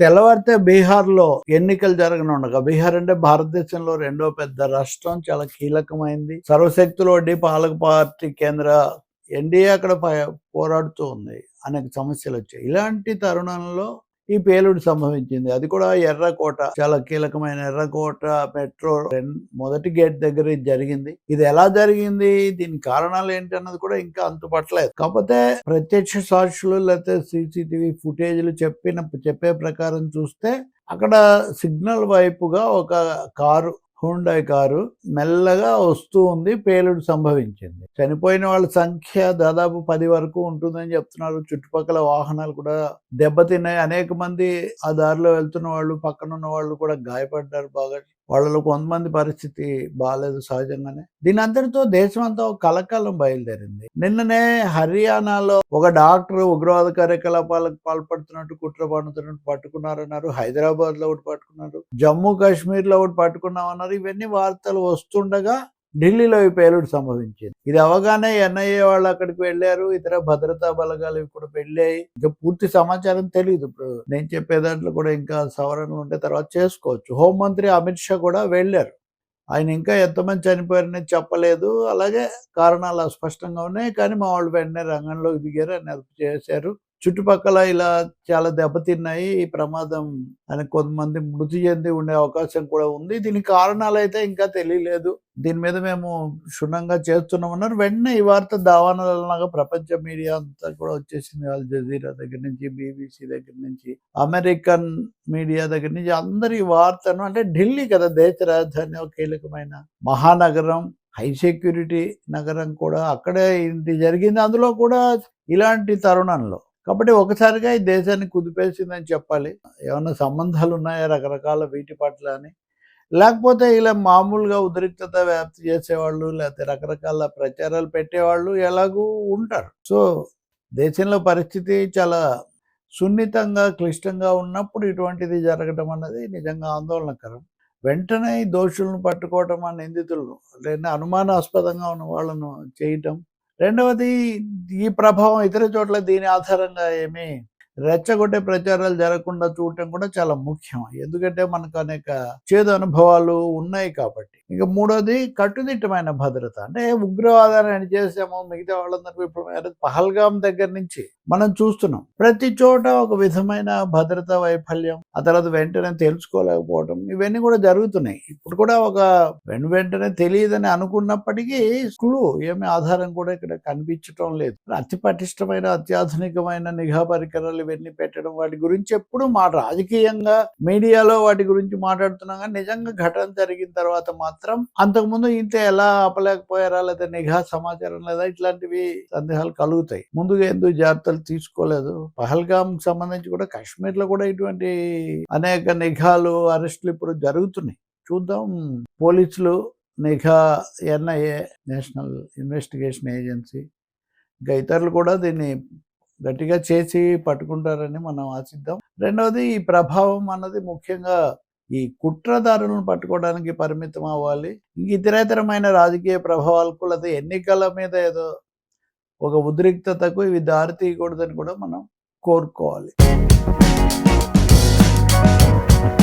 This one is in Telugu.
తెల్లవారితే బీహార్లో ఎన్నికలు జరగనుండగా బీహార్ అంటే భారతదేశంలో రెండో పెద్ద రాష్ట్రం చాలా కీలకమైంది. సర్వశక్తులు వడ్డీ పాలక పార్టీ కేంద్ర ఎన్డీఏ అక్కడ పోరాడుతూ ఉంది. అనేక సమస్యలు వచ్చాయి. ఇలాంటి తరుణంలో ఈ పేలుడు సంభవించింది. అది కూడా ఎర్రకోట చాలా కీలకమైన ఎర్రకోట మెట్రో మొదటి గేట్ దగ్గర జరిగింది. ఇది ఎలా జరిగింది? దీని కారణాలు ఏంటి అన్నది కూడా ఇంకా అంతుపట్టలేదు కాకపోతే ప్రత్యక్ష సాక్షులు లేకపోతే సీసీటీవీ ఫుటేజ్లు చెప్పిన చెప్పే ప్రకారం చూస్తే అక్కడ సిగ్నల్ వైపుగా ఒక కారు హుండాయ్ కారు మెల్లగా వస్తూ ఉంది పేలుడు సంభవించింది. చనిపోయిన వాళ్ళ సంఖ్య దాదాపు పది వరకు ఉంటుందని చెప్తున్నారు. చుట్టుపక్కల వాహనాలు కూడా దెబ్బతిన్నాయి. అనేక మంది ఆ దారిలో వెళ్తున్న వాళ్ళు పక్కన ఉన్న వాళ్ళు కూడా గాయపడ్డారు. బాగా వాళ్ళలో కొంతమంది పరిస్థితి బాగాలేదు సహజంగానే. దీని అందరితో దేశం అంతా కలకాలం బయలుదేరింది. నిన్ననే హర్యానాలో ఒక డాక్టర్ ఉగ్రవాద కార్యకలాపాలకు పాల్పడుతున్నట్టు కుట్ర పడుతున్నట్టు పట్టుకున్నారన్నారు. హైదరాబాద్లో ఒకటి పట్టుకున్నారు. జమ్మూ కాశ్మీర్లో ఒకటి పట్టుకున్నామన్నారు. ఇవన్నీ వార్తలు వస్తుండగా ఢిల్లీలో ఈ పేలుడు సంభవించింది. ఇది అవగానే ఎన్ఐఏ వాళ్ళు అక్కడికి వెళ్ళారు ఇతర భద్రతా బలగాలు ఇవి కూడా వెళ్ళాయి. ఇంకా పూర్తి సమాచారం తెలియదు ఇప్పుడు నేను చెప్పే దాంట్లో కూడా ఇంకా సవరణలు ఉంటే తర్వాత చేసుకోవచ్చు. హోంమంత్రి అమిత్ షా కూడా వెళ్ళారు. ఆయన ఇంకా ఎంతమంది చనిపోయారని చెప్పలేదు. అలాగే కారణాలు అస్పష్టంగా ఉన్నాయి. కానీ మా వాళ్ళు వెంటనే రంగంలోకి దిగారు అని చేశారు. చుట్టుపక్కల ఇలా చాలా దెబ్బతిన్నాయి. ఈ ప్రమాదం అని కొంతమంది మృతి చెంది ఉండే అవకాశం కూడా ఉంది. దీని కారణాలు అయితే ఇంకా తెలియలేదు. దీని మీద మేము క్షుణ్ణంగా చేస్తున్నామన్నారు. వెంటనే ఈ వార్త దావానలాగా ప్రపంచ మీడియా అంతా కూడా వచ్చేసింది. అల్ జజీరా దగ్గర నుంచి బీబీసీ దగ్గర నుంచి అమెరికన్ మీడియా దగ్గర నుంచి అందరి వార్తను అంటే ఢిల్లీ కదా దేశ రాజధాని ఒక కీలకమైన మహానగరం. హై సెక్యూరిటీ నగరం కూడా అక్కడే ఇది జరిగింది. అందులో కూడా ఇలాంటి తరుణంలో కాబట్టి ఒకసారిగా ఈ దేశాన్ని కుదిపేసిందని చెప్పాలి. ఏమైనా సంబంధాలు ఉన్నాయా రకరకాల వీటి పట్ల అని? లేకపోతే ఇలా మామూలుగా ఉద్రిక్తత వ్యాప్తి చేసేవాళ్ళు లేకపోతే రకరకాల ప్రచారాలు పెట్టేవాళ్ళు ఎలాగూ ఉంటారు. సో దేశంలో పరిస్థితి చాలా సున్నితంగా క్లిష్టంగా ఉన్నప్పుడు ఇటువంటిది జరగడం అన్నది నిజంగా ఆందోళనకరం. వెంటనే దోషులను పట్టుకోవటం ఆ నిందితులను లేదా అనుమానాస్పదంగా ఉన్న వాళ్ళను చేయటం రెండవది ఈ ప్రభావం ఇతర చోట్ల దీని ఆధారంగా ఏమి రెచ్చగొట్టే ప్రచారాలు జరగకుండా చూడటం కూడా చాలా ముఖ్యం. ఎందుకంటే మనకు అనేక చేదు అనుభవాలు ఉన్నాయి కాబట్టి. ఇక మూడోది కట్టుదిట్టమైన భద్రత. అంటే ఉగ్రవాదాన్ని చేసాము మిగతా వాళ్ళందరూ ఇప్పుడు పహల్గాం దగ్గర నుంచి మనం చూస్తున్నాం. ప్రతి చోట ఒక విధమైన భద్రతా వైఫల్యం ఆ తర్వాత వెంటనే తెలుసుకోలేకపోవడం ఇవన్నీ కూడా జరుగుతున్నాయి. ఇప్పుడు కూడా ఒక వెను వెంటనే తెలియదని అనుకున్నప్పటికీ క్లూ ఏమి ఆధారం కూడా ఇక్కడ కనిపించటం లేదు. అతి పటిష్టమైన అత్యాధునికమైన నిఘా పరికరాలు ఇవన్నీ పెట్టడం వాటి గురించి ఎప్పుడు మాట రాజకీయంగా మీడియాలో వాటి గురించి మాట్లాడుతున్నాం కానీ నిజంగా ఘటన జరిగిన తర్వాత మాత్రం అంతకుముందు ఇంత ఎలా ఆపలేకపోయారా లేదా నిఘా సమాచారం లేదా ఇట్లాంటివి సందేహాలు కలుగుతాయి. ముందుగా ఎందుకు జాగ్రత్తలు తీసుకోలేదు. పహల్గాం సంబంధించి కూడా కాశ్మీర్లో కూడా ఇటువంటి అనేక నిఘాలు అరెస్టులు ఇప్పుడు జరుగుతున్నాయి. చూద్దాం. పోలీసులు నిఘా ఎన్ఐఏ నేషనల్ ఇన్వెస్టిగేషన్ ఏజెన్సీ ఇంకా ఇతరులు కూడా దీన్ని గట్టిగా చేసి పట్టుకుంటారని మనం ఆశిద్దాం. రెండవది ఈ ప్రభావం అన్నది ముఖ్యంగా ఈ కుట్రదారులను పట్టుకోవడానికి పరిమితం అవ్వాలి. ఇంక ఇతరేతరమైన రాజకీయ ప్రభావాలకు లేదా ఎన్నికల మీద ఏదో ఒక ఉద్రిక్తతకు ఇవి దారి తీయకూడదని కూడా మనం కోరుకోవాలి.